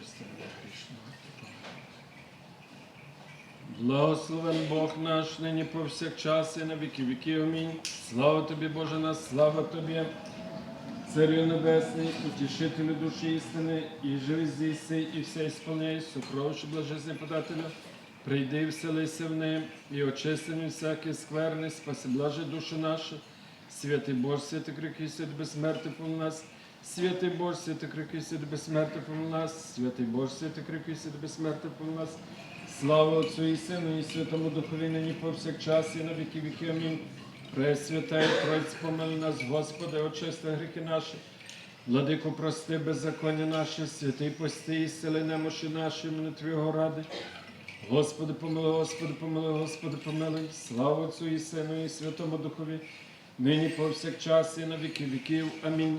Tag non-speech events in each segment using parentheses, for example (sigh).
мене грішного. Благословен Бог наш, нині повсякчас і на віки віків. Амінь. Слава тобі, Боже наш, слава тобі, Царю Небесний, утішителю душі істини, і живи здійси, і все ісполняй, сукровище блажесне подателя. Прийди вселися в ним, і очисти від всякі скверни, спаси блаже душу нашу. Святий Боже, святий крики, святий безсмертий помил нас. Святий Боже, святий святий безсмертий помил нас. Святий Боже, святий святий безсмертий помил нас. Слава Отцю і Сину, і Святому Духові, нині повсякчас, і на віки віки. Амінь. Пресвята і Тройць, помили нас, Господи, очисти гріхи наші. Владику, прости беззаконня наше, святий пости і сили немощі наші, мене Твого ради. Господи, помилуй, Господи, помилуй, Господи, помилуй. Слава Отцю і Сину, і Святому Духові, нині повсякчас, і на віки віків. Амінь.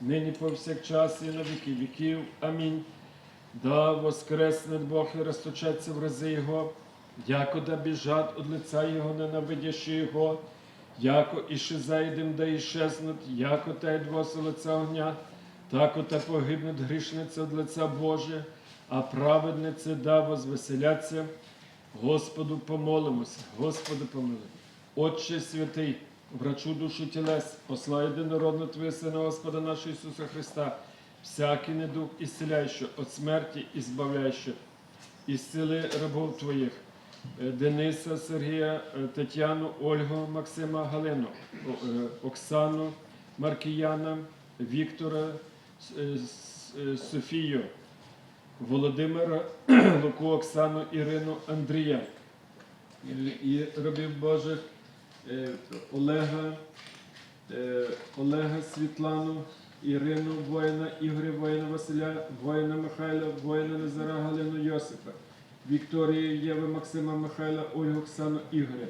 нині повсякчас, і на віки віків. Амінь. Да воскресне Бог і розточаться в рази Його, яко да біжать од лица Його, ненавидящі Його, яко і зайдем, да іщезнуть, яко та й двоси лиця огня, тако та погибнуть грішниця від лиця Божия, а праведниці да возвеселяться. Господу помолимося, Господи помилуй. Отче святий, врачу душу тілес, посла єдинородно Твоє Сина Господа нашого Ісуса Христа, всякий недуг ісцеляйщо, от смерті і збавляйщо, із сили рабов Твоїх, е, Дениса, Сергія, е, Тетяну, Ольгу, Максима, Галину, е, Оксану, Маркіяна, Віктора, Софію, Володимира, (clears throat) Луку, Оксану, Ірину, Андрія. І рабів Божих Олега, е, Олега Світлану, Ірину воїна, Ігоря воїна Василя, воїна Михайла, воїна Назара Галину Йосипа, Вікторію Єви Максима Михайла, Ольгу Оксану Ігоря,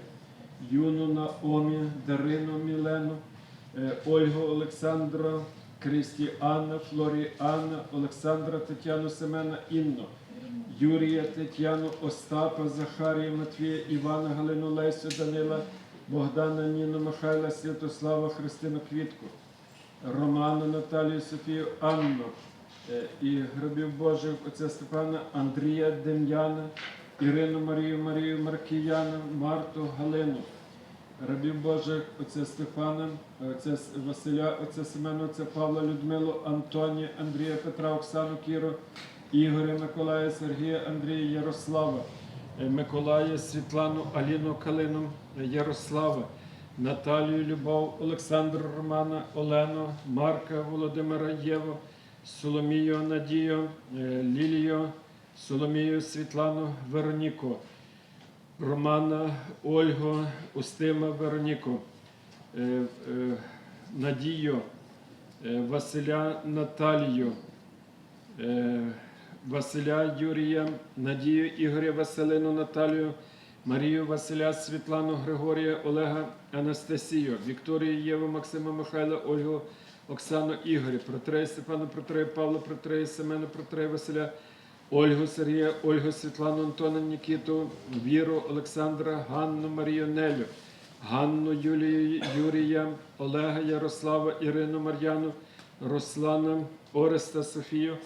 Юну Наомі, Дарину Мілену, е, Ольгу Олександра, Крістіана, Флоріана, Олександра Тетяну Семена Інну, Юрія Тетяну, Остапа, Захарія, Матвія, Івана, Галину Лесю, Данила, Богдана, Ніну, Михайла, Святослава, Христину Квітку, Роману, Наталію, Софію, Анну е, і гробів Божих отця Степана, Андрія, Дем'яна, Ірину Марію, Марію Маркіяна, Марту, Галину. Рабів Божих, отця Стефана, отця Василя, отця Семена, отця Павла, Людмилу, Антонія, Андрія, Петра, Оксану, Кіру, Ігоря, Миколая, Сергія, Андрія, Ярослава, Миколая, Світлану, Аліну, Калину, Ярослава, Наталію, Любов, Олександру, Романа, Олену, Марка, Володимира, Єву, Соломію, Надію, е, Лілію, Соломію, Світлану, Вероніку. Романа, Ольгу, Устима, Вероніку, е, е, Надію, Василя Наталію, Василя Юрія, Надію Ігоря Василину Наталію, Марію Василя, Світлану Григорія, Олега Анастасію, Вікторію Єву, Максима Михайла, Ольгу, Оксану Ігоря, Протрея Степана, Протрея Павла, Протрея Семена, Протрея Василя, Ольгу Сергія, Ольгу Світлану Антона Нікіту, Віру Олександра, Ганну Марію Нелю, Ганну Юлію Юрія, Олега Ярослава, Ірину Мар'яну, Руслана, Ореста Софію,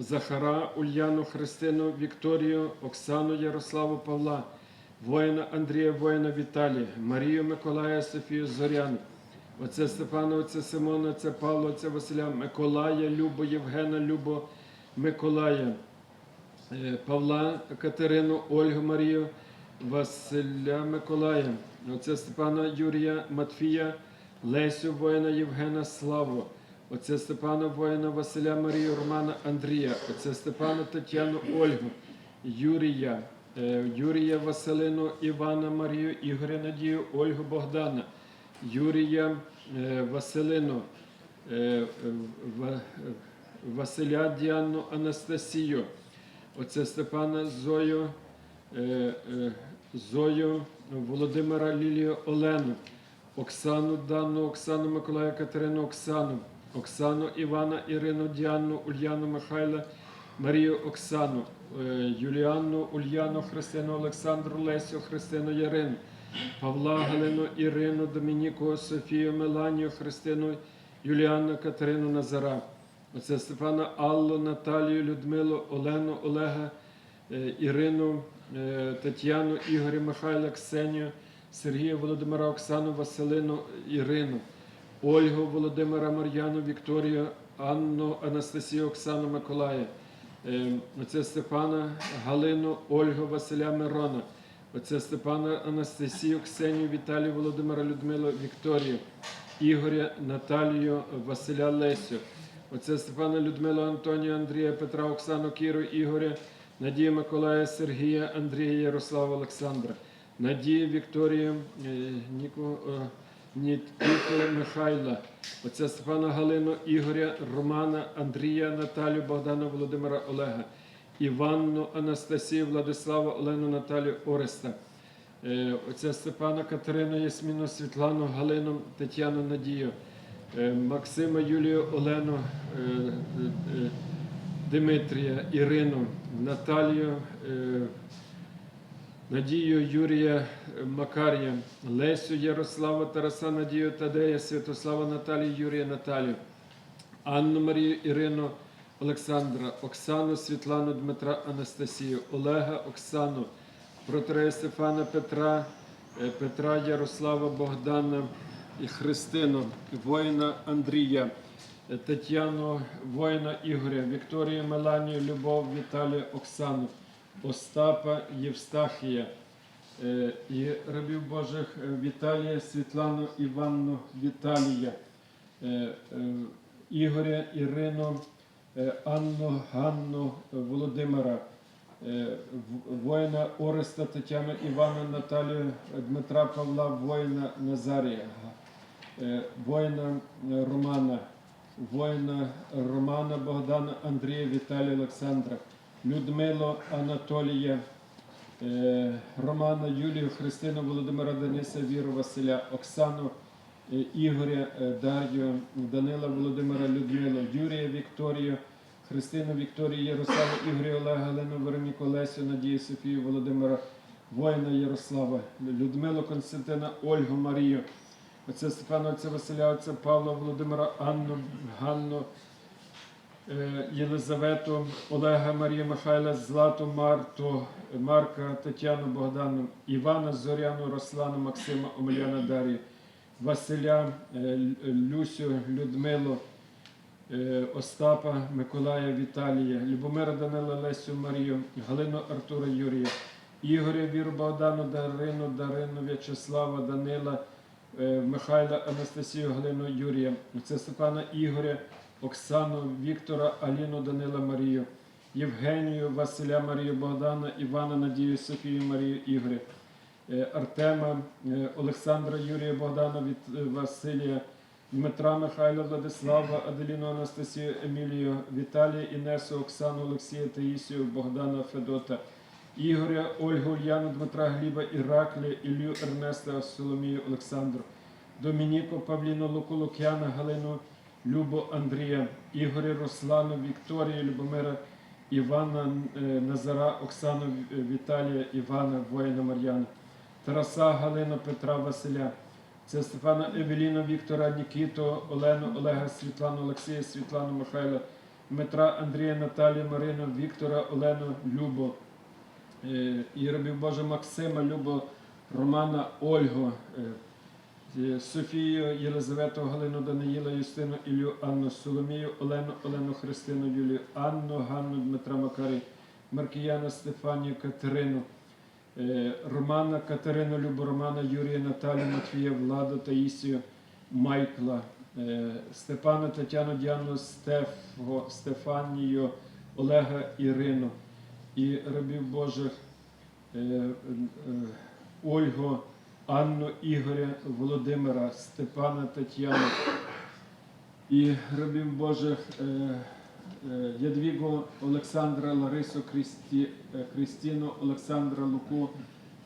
Захара, Ульяну, Христину, Вікторію, Оксану Ярославу Павла, воїна Андрія, воїна Віталія, Марію Миколая, Софію Зоряну, Отця Степана, отця Симона, отця Павла, отця Василя, Миколая, Любо, Євгена, Любо, Миколая, е, Павла, Катерину, Ольгу Марію, Василя Миколая, отця Степана Юрія, Матфія, Лесю, воїна Євгена, Славу, отця Степана, воїна Василя Марію, Романа Андрія, отця Степана Тетяну, Ольгу, Юрія, е, Юрія Василину, Івана Марію, Ігоря Надію, Ольгу Богдана, Юрія е, Василину, е, Ва- Василя Діану Анастасію, отця Степана Зою, Зою, Володимира Лілію Олену, Оксану Данну, Оксану Миколая Катерину Оксану, Оксану Івана Ірину Діану, Ульяну Михайла, Марію Оксану, е, Юліанну Ульяну, Христину Олександру Лесю, Христину Ярину, Павла Галину Ірину, Домініку, Софію Меланію, Христину Юліанну Катерину Назара. Оце Степана Аллу, Наталію, Людмилу, Олену, Олега, е, Ірину, е, Тетяну, Ігоря, Михайла, Ксенію, Сергія, Володимира, Оксану, Василину, Ірину, Ольгу, Володимира, Мар'яну, Вікторію, Анну, Анастасію, Оксану, Миколая. Е, Оце Степана, Галину, Ольгу, Василя Мирона. Оце Степана, Анастасію, Ксенію, Віталію, Володимира, Людмилу, Вікторію, Ігоря, Наталію, Василя Лесю. Оце Степана, Людмилу, Антонію, Андрія, Петра, Оксану, Кіру, Ігоря, Надія Миколая, Сергія, Андрія, Ярослава, Олександра, Надію, Вікторію, е, Ніку, е, Михайла. Оце Степана Галину, Ігоря, Романа, Андрія, Наталю, Богдана, Володимира, Олега, Іванну, Анастасію, Владислава, Олену, Наталю, Ореста. Е, Оце Степана, Катерину, Ясміну, Світлану, Галину, Тетяну, Надію, е, Максима, Юлію, Олену, е, Дмитрія, Ірину, Наталію, Надію, Юрія, Макарія, Лесю, Ярослава, Тараса, Надію, Тадея, Святослава, Наталію, Юрія, Наталію, Анну Марію, Ірину, Олександра, Оксану, Світлану, Дмитра, Анастасію, Олега, Оксану, Протрея Стефана, Петра, е, Петра, Ярослава, Богдана і Христину, воїна Андрія, е, Тетяну, воїна Ігоря, Вікторію, Меланію, Любов, Віталію, Оксану, Остапа, Євстахія е, і рабів Божих е, Віталія, Світлану, Іванну, Віталія, е, Ігоря, Ірину, Анну, Ганну, Володимира, воїна Ореста, Тетяну, Івана, Наталію, Дмитра Павла, воїна Назарія, воїна Романа, воїна Романа, Богдана, Андрія, Віталія, Олександра, Людмилу, Анатолія, е, Романа, Юлію, Христину, Володимира, Дениса, Віру, Василя, Оксану, е, Ігоря, е, Дар'ю, Данила, Володимира, Людмилу, Юрія, Вікторію, Христину, Вікторію, Ярославу, Ігоря, Олега, Галину, Вероніку, Лесю, Надію, Софію, Володимира, воїна Ярослава, Людмилу, Константина, Ольгу, Марію, отця Степана, отця Василя, отця Павла, Володимира, Анну, Ганну, Єлизавету, Олега, Марію, Михайла, Злату, Марту, Марка, Тетяну, Богдану, Івана, Зоряну, Руслану, Максима, Омеляна, Дар'ю, Василя, е, Люсю, Людмилу, е, Остапа, Миколая, Віталія, Любомира Данила, Лесю, Марію, Галину, Артура, Юрія, Ігоря, Віру, Богдану, Дарину, Дарину, В'ячеслава, Данила, е, Михайла, Анастасію, Галину, Юрія, це Степана Ігоря, Оксану, Віктора, Аліну, Данила, Марію, Євгенію, Василя, Марію, Богдана, Івана, Надію, Софію, Марію, Ігоря, е, Артема, е, Олександра, Юрія, Богдана, е, Василія, Дмитра, Михайла, Владислава, Аделіну, Анастасію, Емілію, Віталія, Інесу, Оксану, Олексія, Таїсію, Богдана, Федота, Ігоря, Ольгу, Ульяну, Дмитра, Гліба, Іраклі, Ілью, Ернеста, Соломію, Олександру, Домініку, Павліну, Луку, Лук'яна, Галину, Любу, Андрія, Ігоря, Руслану, Вікторію, Любомира, Івана, е, Назара, Оксану, Віталія, Івана, воїна Мар'яна, Тараса, Галину, Петра, Василя. Це Стефана Евеліну, Віктора, Нікіту, Олену, Олега, Світлану, Олексія, Світлану, Михайла, Дмитра, Андрія, Наталію, Марину, Віктора, Олену, Любу, е, і Боже Максима, Любу, Романа, Ольгу, е, е, Софію, Єлизавету, Галину, Даниїла, Юстину, Ілю, Анну, Соломію, Олену, Олену, Христину, Юлію, Анну, Ганну, Дмитра Макарі, Маркіяна, Стефанію, Катерину, е, Романа, Катерину, Любу, Романа, Юрія, Наталію, Матвія, Владу, Таїсію, Майкла, е, Степана, Тетяну, Діану, Стефго, Стефанію, Олега, Ірину і рабів Божих е, е, Ольгу, Анну, Ігоря, Володимира, Степана, Тетяну і рабів Божих е, е, Ядвігу, Олександра, Ларису, Крісті, е, Крістіну, Олександра, Луку,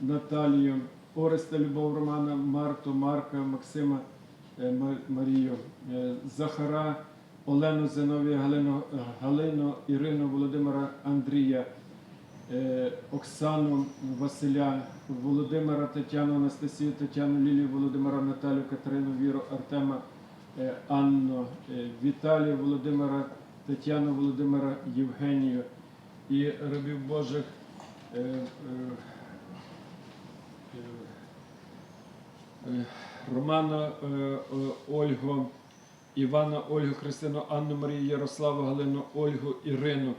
Наталію, Ореста, Любов, Романа, Марту, Марка, Максима, е, Марію, е, Захара, Олену, Зиновія, Галину, е, Галину, Ірину, Володимира, Андрія, е, Оксану, Василя, Володимира, Тетяну, Анастасію, Тетяну, Лілію, Володимира, Наталю, Катерину, Віру, Артема, е, Анну, е, Віталію, Володимира, Тетяну, Володимира, Євгенію і рабів Божих. е, е, е, е, Романа е, е, Ольгу, Івана Ольгу, Христину, Анну Марію, Ярославу, Галину, Ольгу, Ірину, е,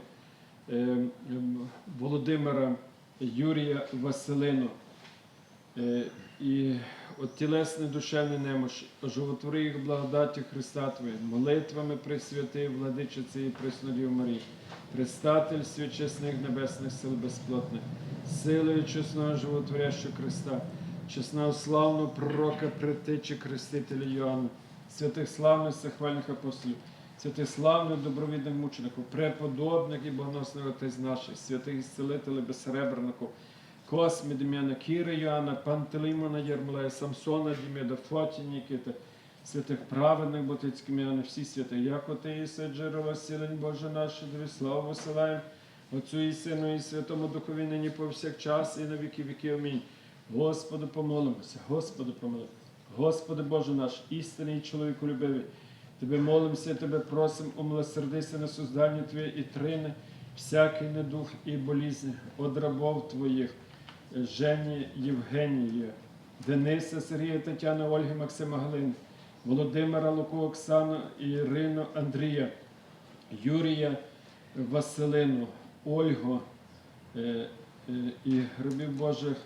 Володимира, Юрія, Василину. Е, І от тілесне душевне немощі, оживотвори їх благодаттю Христа Твоєї, молитвами Пресвятий, владичиці і Преснодів Марії, предстатель свячесних небесних сил безплотних, силою чесного животворящого Христа, чесного славного пророка, притечі Крестителя Йоанна, святих славних захвальних апостолів, святих славних добровідних мучеників, преподобних і богоносних отець наших, святих ісцелителів безсеребренників, Космі, Дем'яна, Кіра, Йоанна, Пантелеймона, Єрмолея, Самсона, Дімеда, Фоті, Нікіта, святих праведних Ботицьких Міяни, всі святи, як оти Ісе, джерело сілень Боже наше, тобі славу висилаємо, Отцю і Сину, і Святому Духові, нині повсякчас, і на віки віки. Амінь. Господу помолимося, Господу помолимося. Господи Боже наш, істинний чоловіку любивий, Тебе молимося, Тебе просимо, умилосердися на создання Твоє і трини, всякий недух і болізнь од рабов Твоїх, Жені Євгенії, Дениса, Сергія, Тетяни, Ольги, Максима Галини, Володимира, Луку, Оксану, Ірину, Андрія, Юрія, Василину, Ольгу е, е, і гробів Божих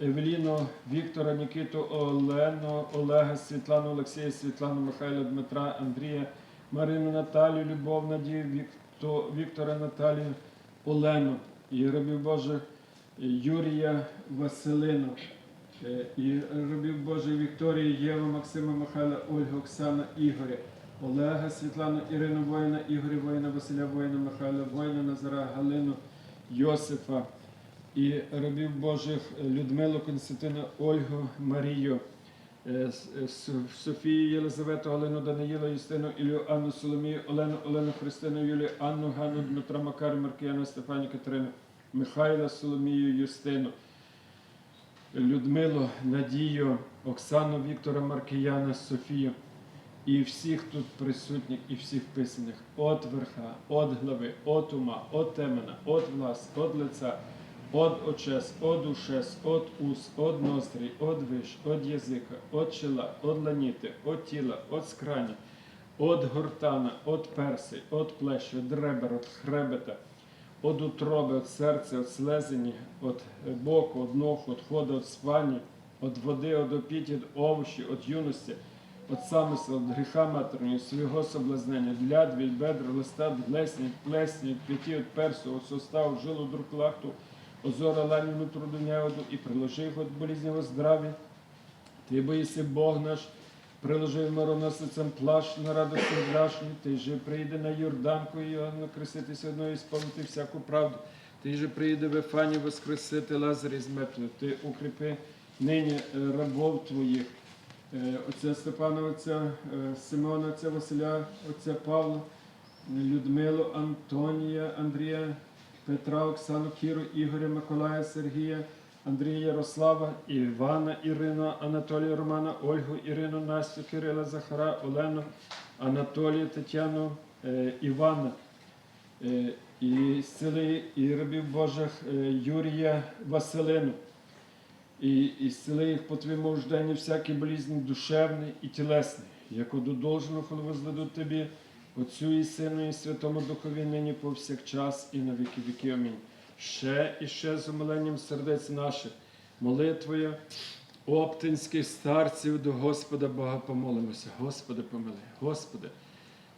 Евеліну, Віктора, Нікіту, Олену, Олега, Світлану, Олексія, Світлану, Михайла, Дмитра, Андрія, Марину, Наталію, Любов, Надію, Вікто, Віктора, Наталію, Олену і рабів Божих Юрія Василину. Е, І рабів Божих Вікторії, Єва, Максима, Михайла, Ольга, Оксана, Ігоря, Олега, Світлану, Ірину Воїна, Ігоря Воїна, Василя Воїна, Михайла Воїна, Назара, Галину, Йосифа і рабів Божих Людмилу, Константина, Ольгу, Марію, е, е, Софію, Єлизавету, Галину, Даниїла, Юстину, Ілію, Анну, Соломію, Олену, Олену, Христину, Юлію, Анну, Ганну, Дмитра, Макару, Маркіяну, Стефані, Катерину, Михайла, Соломію, Юстину. Людмилу, Надію, Оксану, Віктора Маркіяна, Софію і всіх тут присутніх, і всіх писаних от верха, от глави, от ума, от темена, от влас, от лица, от очес, от ушес, от ус, от ноздрій, от виш, от язика, от чела, от ланіти, от тіла, от скрані, от гортана, от перси, от плеші, от ребер, от хребета, от утроби, от серця, от слезені, от боку, от ног, от хода, от спальні, от води, от опіті, от овочі, от юності, от самисла, от гріха матерного, свого соблазнення, ляд, від бедра, листа, від плесні, від плесні, від п'яті, від персу, от сустав, жилу, друг лахту, озора, ланію, труду, неоду, і приложи їх от болізнього здраві. Ти боїси Бог наш, приложив мироносицям плащ на радості брашні, ти же прийде на Йорданку і Йоанну креститися одною і сповнити всяку правду. Ти же прийде в Ефані воскресити Лазарі з мертвих. Ти укріпи нині е, рабов твоїх. Е, Отця Степана, отця е, Симона, отця Василя, отця Павла, Людмилу, Антонія, Андрія, Петра, Оксану, Кіру, Ігоря, Миколая, Сергія, Андрія Ярослава, Івана, Ірина, Анатолія Романа, Ольгу, Ірину, Настю, Кирила, Захара, Олену, Анатолія, Тетяну, е, Івана. Е, І зціли і рабів Божих е, Юрія Василину. І, і зціли їх по твоєму рожденню всякий болізні душевний і тілесний, яку до должного коли возведуть тобі, Отцю і Сину, і Святому Духові нині повсякчас і на віки віки. Амінь. Ще і ще з умиленням сердець наших, молитвою оптинських старців до Господа Бога помолимося. Господи, помили, Господи,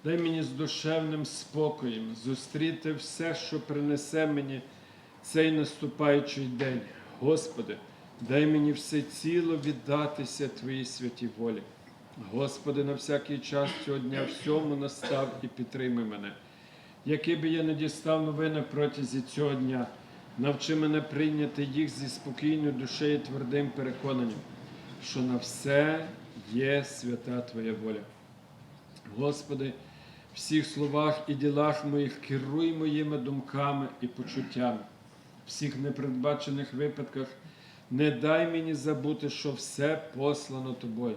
дай мені з душевним спокоєм зустріти все, що принесе мені цей наступаючий день. Господи, дай мені все ціло віддатися Твоїй святій волі. Господи, на всякий час цього дня всьому настав і підтримай мене. які би я не дістав новини протязі цього дня. Навчи мене прийняти їх зі спокійною душею і твердим переконанням, що на все є свята Твоя воля. Господи, в всіх словах і ділах моїх керуй моїми думками і почуттями. В всіх непередбачених випадках не дай мені забути, що все послано Тобою.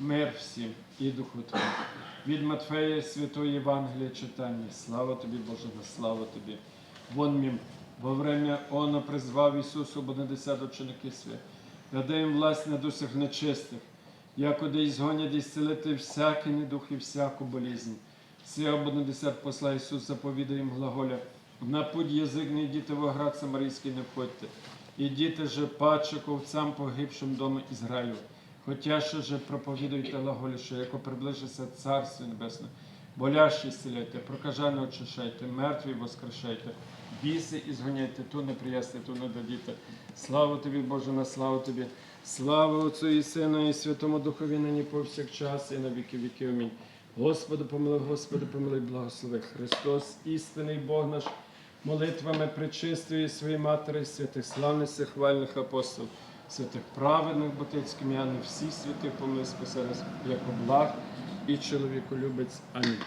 мир всім і Духу Твоєму. Від Матфея Святої Євангелія читання. Слава тобі, Боже, на слава тобі. Вон мім, во время Оно призвав Ісусу Бонадесят ученики свої, даде їм власть над усіх нечистих, якоди й згонять і зцілити всякий недух і всяку болізнь. Сія Бонадесят посла Ісус заповідає їм глаголя, на путь язик не йдіте в оград Самарійський не входьте, ідіте же паче ковцям погибшим дому Ізраїлю. Хотя ще же проповідуйте глаголі, що яко приближиться Царство Небесне, болящі зціляйте, прокажане очищайте, мертві воскрешайте, біси і згоняйте, ту не приясти, ту не дадіте. Слава тобі, Боже, на славу тобі. Слава Отцю і Сину, і Святому Духові нині повсякчас, і на віки віки. Амінь. Господи, помилуй, Господи, помилуй, благослови. Христос, істинний Бог наш, молитвами причистої своєї матері, святих славних хвальних апостолів, святих праведних ботицьким не всіх святих помилуй як благ і чоловіколюбець. Амінь.